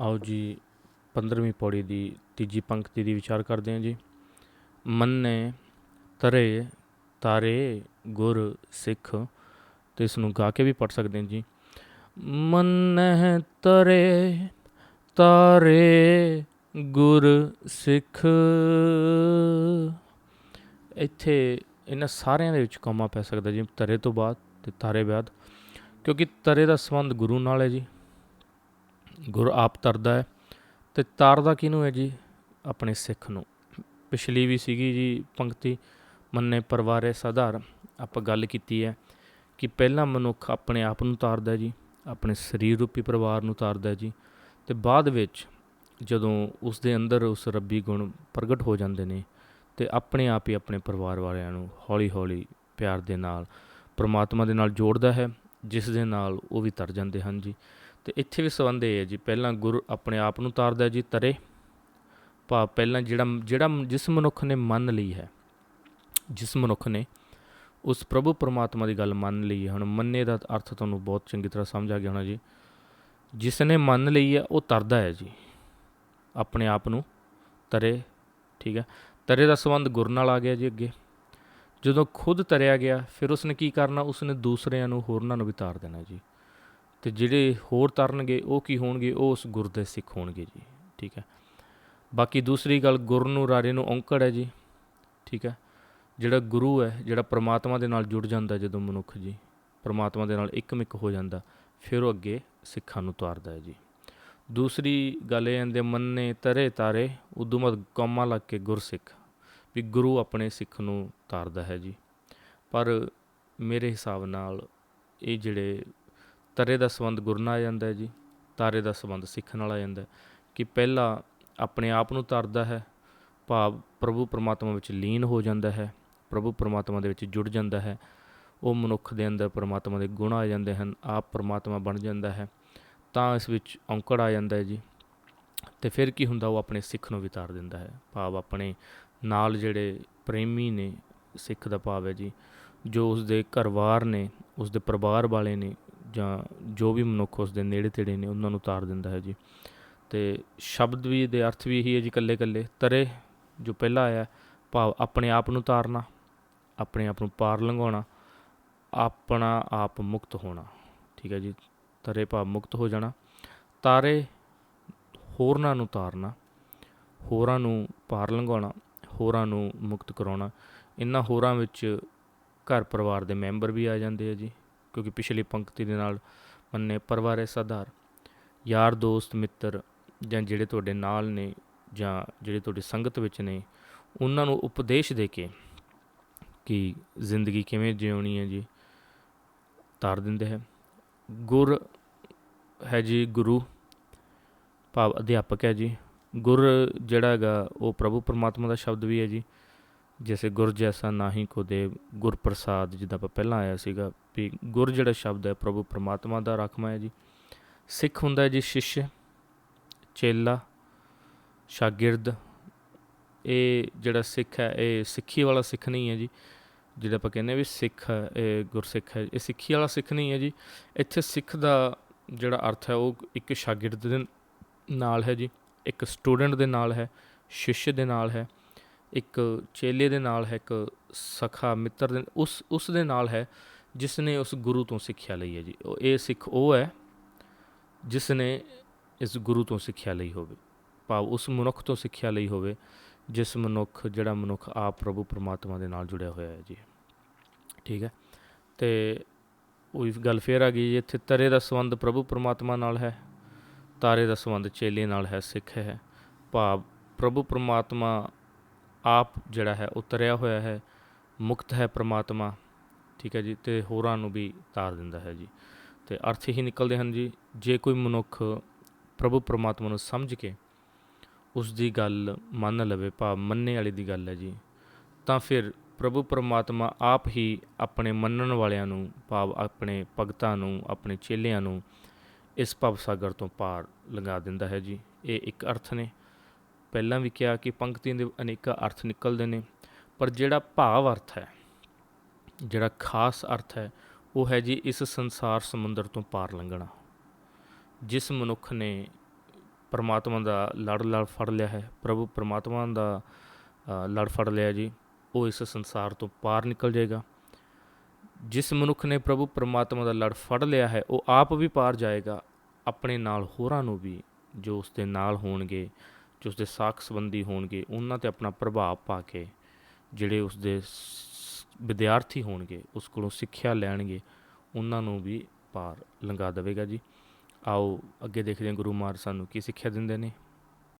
ਆਓ ਜੀ 15ਵੀਂ ਪੌੜੀ ਦੀ ਤੀਜੀ ਪੰਕਤੀ ਦੀ ਵਿਚਾਰ ਕਰਦੇ ਹਾਂ ਜੀ। ਮੰਨੇ, ਤਰੇ, ਤਾਰੇ, ਗੁਰ, ਸਿੱਖ, ਤੇ ਇਸ ਨੂੰ ਗਾ ਕੇ ਵੀ ਪੜ ਸਕਦੇ ਹਾਂ ਜੀ। ਮੰਨਹਿ ਤਰੇ, ਤਾਰੇ, ਗੁਰ, ਸਿੱਖ। ਇੱਥੇ ਇਹਨਾਂ ਸਾਰਿਆਂ ਦੇ ਵਿੱਚ ਕੌਮਾ ਪੈ ਸਕਦਾ ਜੀ, ਤਰੇ ਤੋਂ ਬਾਅਦ ਤੇ ਤਾਰੇ ਬਾਅਦ, ਕਿਉਂਕਿ ਤਰੇ ਦਾ ਸੰਬੰਧ ਗੁਰੂ ਨਾਲ ਹੈ ਜੀ। ਗੁਰ ਆਪ ਤਰਦਾ ਹੈ। ਤੇ ਤਾਰਦਾ ਕਿਹਨੂੰ ਹੈ ਜੀ? ਆਪਣੇ ਸਿੱਖ ਨੂੰ। ਪਿਛਲੀ ਵੀ ਸੀਗੀ ਜੀ ਪੰਕਤੀ, ਮੰਨੇ ਪਰਵਾਰੇ ਸਾਧਾਰ। ਆਪਾਂ ਗੱਲ ਕੀਤੀ ਹੈ ਕਿ ਪਹਿਲਾ ਮਨੁੱਖ ਆਪਣੇ ਆਪ ਨੂੰ ਤਾਰਦਾ ਜੀ, ਆਪਣੇ ਸਰੀਰ ਰੂਪੀ ਪਰਿਵਾਰ ਨੂੰ ਤਾਰਦਾ ਜੀ। ਤੇ ਬਾਅਦ ਵਿੱਚ ਜਦੋਂ ਉਸ ਦੇ ਅੰਦਰ ਉਸ ਰੱਬੀ ਗੁਣ ਪ੍ਰਗਟ ਹੋ ਜਾਂਦੇ ਨੇ ਤੇ ਆਪਣੇ ਆਪ ਹੀ ਆਪਣੇ ਪਰਿਵਾਰ ਵਾਲਿਆਂ ਨੂੰ ਹੌਲੀ-ਹੌਲੀ ਪਿਆਰ ਦੇ ਨਾਲ, ਪ੍ਰਮਾਤਮਾ ਦੇ ਨਾਲ ਜੋੜਦਾ ਹੈ, ਜਿਸ ਦੇ ਨਾਲ ਉਹ ਵੀ ਤਰ ਜਾਂਦੇ ਹਨ ਜੀ। ਤੇ ਇੱਥੇ ਵੀ ਸੰਬੰਧ ਇਹ ਹੈ ਜੀ, ਪਹਿਲਾਂ ਗੁਰ ਆਪਣੇ ਆਪ ਨੂੰ ਤਾਰਦਾ ਜੀ, ਤਰੇ। ਭਾਵ ਪਹਿਲਾਂ ਜਿਹੜਾ ਜਿਹੜਾ ਜਿਸ ਮਨੁੱਖ ਨੇ ਮੰਨ ਲਈ ਹੈ, ਜਿਸ ਮਨੁੱਖ ਨੇ ਉਸ ਪ੍ਰਭੂ ਪਰਮਾਤਮਾ ਦੀ ਗੱਲ ਮੰਨ ਲਈ ਹੈ। ਹੁਣ ਮੰਨੇ ਦਾ ਅਰਥ ਤੁਹਾਨੂੰ ਬਹੁਤ ਚੰਗੀ ਤਰ੍ਹਾਂ ਸਮਝ ਆ ਗਿਆ ਹੋਣਾ ਜੀ। ਜਿਸ ਨੇ ਮੰਨ ਲਈ ਹੈ, ਉਹ ਤਰਦਾ ਹੈ ਜੀ। ਆਪਣੇ ਆਪ ਨੂੰ ਤਰੇ, ਠੀਕ ਹੈ। ਤਰੇ ਦਾ ਸੰਬੰਧ ਗੁਰ ਨਾਲ ਆ ਗਿਆ ਜੀ ਅੱਗੇ। ਜਦੋਂ ਖੁਦ ਤਰਿਆ ਗਿਆ, ਫਿਰ ਉਸਨੇ ਕੀ ਕਰਨਾ? ਉਸਨੇ ਦੂਸਰਿਆਂ ਨੂੰ ਹੋਰਨਾਂ ਨੂੰ ਵੀ ਤਾਰ ਦੇਣਾ ਜੀ। ਤੇ ਜਿਹੜੇ ਹੋਰ ਤਰਨਗੇ, ਉਹ ਕੀ ਹੋਣਗੇ? ਉਹ ਉਸ ਗੁਰ ਦੇ ਸਿੱਖ ਹੋਣਗੇ ਜੀ, ਠੀਕ ਹੈ। ਬਾਕੀ ਦੂਸਰੀ ਗੱਲ, ਗੁਰ ਨੂੰ ਰਾਰੇ ਨੂੰ ਔਂਕੜ ਹੈ ਜੀ, ਠੀਕ ਹੈ। ਜਿਹੜਾ ਗੁਰੂ ਹੈ, ਜਿਹੜਾ ਪ੍ਰਮਾਤਮਾ ਦੇ ਨਾਲ ਜੁੜ ਜਾਂਦਾ ਜਦੋਂ ਮਨੁੱਖ ਜੀ, ਪ੍ਰਮਾਤਮਾ ਦੇ ਨਾਲ ਇੱਕਮਿਕ ਹੋ ਜਾਂਦਾ, ਫਿਰ ਉਹ ਅੱਗੇ ਸਿੱਖਾਂ ਨੂੰ ਤਾਰਦਾ ਹੈ ਜੀ। ਦੂਸਰੀ ਗੱਲ ਇਹ ਆਂਦੇ ਮੰਨੇ ਤਰੇ ਤਾਰੇ, ਉਦੋਂ ਮਤ ਕੌਮਾ ਲੱਗ ਕੇ ਗੁਰਸਿੱਖ ਵੀ ਗੁਰੂ ਆਪਣੇ ਸਿੱਖ ਨੂੰ ਤਾਰਦਾ ਹੈ ਜੀ। ਪਰ ਮੇਰੇ ਹਿਸਾਬ ਨਾਲ ਇਹ ਜਿਹੜੇ ਤਰੇ ਦਾ ਸੰਬੰਧ ਗੁਰ ਨਾਲ ਆ ਜਾਂਦਾ ਹੈ ਜੀ, ਤਾਰੇ ਦਾ ਸੰਬੰਧ ਸਿੱਖ ਨਾਲ ਆ ਜਾਂਦਾ ਹੈ। ਕਿ ਪਹਿਲਾਂ ਆਪਣੇ ਆਪ ਨੂੰ ਤਰਦਾ ਹੈ, ਭਾਵ ਪ੍ਰਭੂ ਪਰਮਾਤਮਾ ਵਿੱਚ ਲੀਨ ਹੋ ਜਾਂਦਾ ਹੈ, ਪ੍ਰਭੂ ਪਰਮਾਤਮਾ ਦੇ ਵਿੱਚ ਜੁੜ ਜਾਂਦਾ ਹੈ, ਉਹ ਮਨੁੱਖ ਦੇ ਅੰਦਰ ਪਰਮਾਤਮਾ ਦੇ ਗੁਣ ਆ ਜਾਂਦੇ ਹਨ, ਆਪ ਪਰਮਾਤਮਾ ਬਣ ਜਾਂਦਾ ਹੈ, ਤਾਂ ਇਸ ਵਿੱਚ ਔਂਕੜ ਆ ਜਾਂਦਾ ਹੈ ਜੀ। ਤੇ ਫਿਰ ਕੀ ਹੁੰਦਾ, ਉਹ ਆਪਣੇ ਸਿੱਖ ਨੂੰ ਵੀ ਤਾਰ ਦਿੰਦਾ ਹੈ, ਭਾਵ ਆਪਣੇ ਨਾਲ ਜਿਹੜੇ ਪ੍ਰੇਮੀ ਨੇ, ਸਿੱਖ ਦਾ ਭਾਵ ਹੈ ਜੀ, ਜੋ ਉਸ ਦੇ ਘਰਵਾਰ ਨੇ ਉਸ ਦੇ ਪਰਿਵਾਰ ਵਾਲੇ ਨੇ ਜਾਂ ਜੋ ਵੀ ਮਨੁੱਖ ਉਸ ਦੇ ਨੇੜੇ ਤੇੜੇ ਨੇ, ਉਹਨਾਂ ਨੂੰ ਤਾਰ ਦਿੰਦਾ ਹੈ ਜੀ। ਤੇ ਸ਼ਬਦ ਵੀ, ਦੇ ਅਰਥ ਵੀ ਇਹੀ ਹੈ ਜੀ ਕੱਲੇ ਕੱਲੇ ਤਰੇ, ਜੋ ਪਹਿਲਾ ਆਇਆ, ਭਾਵ ਆਪਣੇ ਆਪ ਨੂੰ ਤਾਰਨਾ ਆਪਣੇ ਆਪ ਨੂੰ ਪਾਰ ਲੰਘਾਉਣਾ, ਆਪਣਾ ਆਪ ਮੁਕਤ ਹੋਣਾ। ਠੀਕ ਹੈ ਜੀ, ਤਰੇ ਭਾਵ ਮੁਕਤ ਹੋ ਜਾਣਾ। ਤਾਰੇ, ਹੋਰਨਾਂ ਨੂੰ ਤਾਰਨਾ ਹੋਰਾਂ ਨੂੰ ਪਾਰ ਲੰਘਾਉਣਾ, ਹੋਰਾਂ ਨੂੰ ਮੁਕਤ ਕਰਾਉਣਾ। ਇਹਨਾਂ ਹੋਰਾਂ ਵਿੱਚ ਘਰ ਪਰਿਵਾਰ ਦੇ ਮੈਂਬਰ ਵੀ ਆ ਜਾਂਦੇ ਆ ਜੀ। ਕਿਉਂਕਿ ਪਿਛਲੀ ਪੰਕਤੀ ਦੇ ਨਾਲ ਮੰਨੇ ਪਰਿਵਾਰੇ ਸਾਧਾਰ ਯਾਰ, ਦੋਸਤ, ਮਿੱਤਰ ਜਾਂ ਜਿਹੜੇ ਤੁਹਾਡੇ ਨਾਲ ਨੇ ਜਾਂ ਜਿਹੜੇ ਤੁਹਾਡੀ ਸੰਗਤ ਵਿੱਚ ਨੇ, ਉਹਨਾਂ ਨੂੰ ਉਪਦੇਸ਼ ਦੇ ਕੇ ਕਿ ਜ਼ਿੰਦਗੀ ਕਿਵੇਂ ਜਿਉਣੀ ਹੈ ਜੀ, ਤਾਰ ਦਿੰਦੇ ਹੈ। ਗੁਰ ਹੈ ਜੀ ਗੁਰੂ, ਭਾਵ ਅਧਿਆਪਕ ਹੈ ਜੀ। ਗੁਰ ਜਿਹੜਾ ਹੈਗਾ, ਉਹ ਪ੍ਰਭੂ ਪਰਮਾਤਮਾ ਦਾ ਸ਼ਬਦ ਵੀ ਹੈ ਜੀ। ਜੈਸੇ ਗੁਰ ਜੈਸਾ ਨਾਹੀ ਕੋ ਦੇਵ, ਗੁਰ ਪ੍ਰਸਾਦ ਜਿੱਦਾਂ ਆਪਾਂ ਪਹਿਲਾਂ ਆਇਆ ਸੀਗਾ ਵੀ ਗੁਰ ਜਿਹੜਾ ਸ਼ਬਦ ਹੈ ਪ੍ਰਭੂ ਪਰਮਾਤਮਾ ਦਾ ਰਾਖਮਾ ਹੈ ਜੀ। ਸਿੱਖ ਹੁੰਦਾ ਹੈ ਜੀ ਸ਼ਿਸ਼ ਚੇਲਾ, ਸ਼ਾਗਿਰਦ। ਇਹ ਜਿਹੜਾ ਸਿੱਖ ਹੈ, ਇਹ ਸਿੱਖੀ ਵਾਲਾ ਸਿੱਖ ਨਹੀਂ ਹੈ ਜੀ। ਜਿਹੜਾ ਆਪਾਂ ਕਹਿੰਦੇ ਵੀ ਸਿੱਖ ਹੈ, ਇਹ ਗੁਰਸਿੱਖ ਹੈ, ਇਹ ਸਿੱਖੀ ਵਾਲਾ ਸਿੱਖ ਨਹੀਂ ਹੈ ਜੀ। ਇੱਥੇ ਸਿੱਖ ਦਾ ਜਿਹੜਾ ਅਰਥ ਹੈ ਉਹ ਇੱਕ ਸ਼ਾਗਿਰਦ ਦੇ ਨਾਲ ਹੈ ਜੀ, ਇੱਕ ਸਟੂਡੈਂਟ ਦੇ ਨਾਲ ਹੈ ਸ਼ਿਸ਼ ਦੇ ਨਾਲ ਹੈ। ਇੱਕ ਚੇਲੇ ਦੇ ਨਾਲ ਹੈ, ਇੱਕ ਸਖਾ ਮਿੱਤਰ ਦੇ, ਉਸ ਉਸ ਦੇ ਨਾਲ ਹੈ ਜਿਸ ਨੇ ਉਸ ਗੁਰੂ ਤੋਂ ਸਿੱਖਿਆ ਲਈ ਹੈ ਜੀ। ਉਹ, ਇਹ ਸਿੱਖ ਉਹ ਹੈ ਜਿਸ ਨੇ ਇਸ ਗੁਰੂ ਤੋਂ ਸਿੱਖਿਆ ਲਈ ਹੋਵੇ। ਭਾਵ ਉਸ ਮਨੁੱਖ ਤੋਂ ਸਿੱਖਿਆ ਲਈ ਹੋਵੇ, ਜਿਸ ਮਨੁੱਖ, ਜਿਹੜਾ ਮਨੁੱਖ ਆਪ ਪ੍ਰਭੂ ਪਰਮਾਤਮਾ ਦੇ ਨਾਲ ਜੁੜਿਆ ਹੋਇਆ ਹੈ ਜੀ। ਠੀਕ ਹੈ? ਤੇ ਉਹ ਗੱਲ ਫੇਰ ਆ ਗਈ ਇੱਥੇ ਤਰੇ ਦਾ ਸੰਬੰਧ ਪ੍ਰਭੂ ਪਰਮਾਤਮਾ ਨਾਲ ਹੈ, ਤਾਰੇ ਦਾ ਸੰਬੰਧ ਚੇਲੇ ਨਾਲ ਹੈ, ਸਿੱਖ ਹੈ। ਭਾਵ ਪ੍ਰਭੂ ਪਰਮਾਤਮਾ ਆਪ ਜਿਹੜਾ ਹੈ ਉਤਰਿਆ ਹੋਇਆ ਹੈ, ਮੁਕਤ ਹੈ ਪ੍ਰਮਾਤਮਾ, ਠੀਕ ਹੈ ਜੀ, ਤੇ ਹੋਰਾਂ ਨੂੰ ਵੀ ਤਾਰ ਦਿੰਦਾ ਹੈ ਜੀ। ਤੇ ਅਰਥ ਹੀ ਨਿਕਲਦੇ ਹਨ ਜੀ, ਜੇ ਕੋਈ ਮਨੁੱਖ ਪ੍ਰਭੂ ਪਰਮਾਤਮਾ ਨੂੰ ਸਮਝ ਕੇ ਉਸ ਦੀ ਗੱਲ ਮੰਨ ਲਵੇ, ਭਾਵ ਮੰਨੇ ਵਾਲੀ ਦੀ ਗੱਲ ਹੈ ਜੀ, ਤਾਂ ਫਿਰ ਪ੍ਰਭੂ ਪਰਮਾਤਮਾ ਆਪ ਹੀ ਆਪਣੇ ਮੰਨਣ ਵਾਲਿਆਂ ਨੂੰ, ਭਾਵ ਆਪਣੇ ਭਗਤਾਂ ਨੂੰ, ਆਪਣੇ ਚੇਲਿਆਂ ਨੂੰ ਇਸ ਭਵ ਸਾਗਰ ਤੋਂ ਪਾਰ ਲੰਘਾ ਦਿੰਦਾ ਹੈ ਜੀ। ਇਹ ਇੱਕ ਅਰਥ ਨੇ। ਪਹਿਲਾਂ ਵੀ ਕਿਹਾ ਕਿ ਪੰਕਤੀਆਂ ਦੇ ਅਨੇਕਾਂ ਅਰਥ ਨਿਕਲਦੇ ਨੇ, ਪਰ ਜਿਹੜਾ ਭਾਵ ਅਰਥ ਹੈ, ਜਿਹੜਾ ਖਾਸ ਅਰਥ ਹੈ, ਉਹ ਹੈ ਜੀ ਇਸ ਸੰਸਾਰ ਸਮੁੰਦਰ ਤੋਂ ਪਾਰ ਲੰਘਣਾ। ਜਿਸ ਮਨੁੱਖ ਨੇ ਪਰਮਾਤਮਾ ਦਾ ਲੜ ਲੜ ਫੜ ਲਿਆ ਹੈ, ਪ੍ਰਭੂ ਪਰਮਾਤਮਾ ਦਾ ਲੜ ਫੜ ਲਿਆ ਜੀ, ਉਹ ਇਸ ਸੰਸਾਰ ਤੋਂ ਪਾਰ ਨਿਕਲ ਜਾਏਗਾ। ਜਿਸ ਮਨੁੱਖ ਨੇ ਪ੍ਰਭੂ ਪਰਮਾਤਮਾ ਦਾ ਲੜ ਫੜ ਲਿਆ ਹੈ, ਉਹ ਆਪ ਵੀ ਪਾਰ ਜਾਏਗਾ, ਆਪਣੇ ਨਾਲ ਹੋਰਾਂ ਨੂੰ ਵੀ ਜੋ ਉਸ ਦੇ ਨਾਲ ਹੋਣਗੇ ਉਸ ਦੇ ਸਾਖ ਸੰਬੰਧੀ ਹੋਣਗੇ, ਉਹਨਾਂ ਤੇ ਆਪਣਾ ਪ੍ਰਭਾਵ ਪਾ ਕੇ ਜਿਹੜੇ ਉਸ ਦੇ ਸ- ਵਿਦਿਆਰਥੀ ਹੋਣਗੇ, ਉਸ ਕੋਲੋਂ ਸਿੱਖਿਆ ਲੈਣਗੇ, ਉਹਨਾਂ ਨੂੰ ਵੀ ਪਾਰ ਲੰਘਾ ਦੇਵੇਗਾ ਜੀ। ਆਓ ਅੱਗੇ ਦੇਖਦੇ ਹਾਂ ਗੁਰੂ ਮਹਾਰਾਜ ਸਾਨੂੰ ਕੀ ਸਿੱਖਿਆ ਦਿੰਦੇ ਨੇ।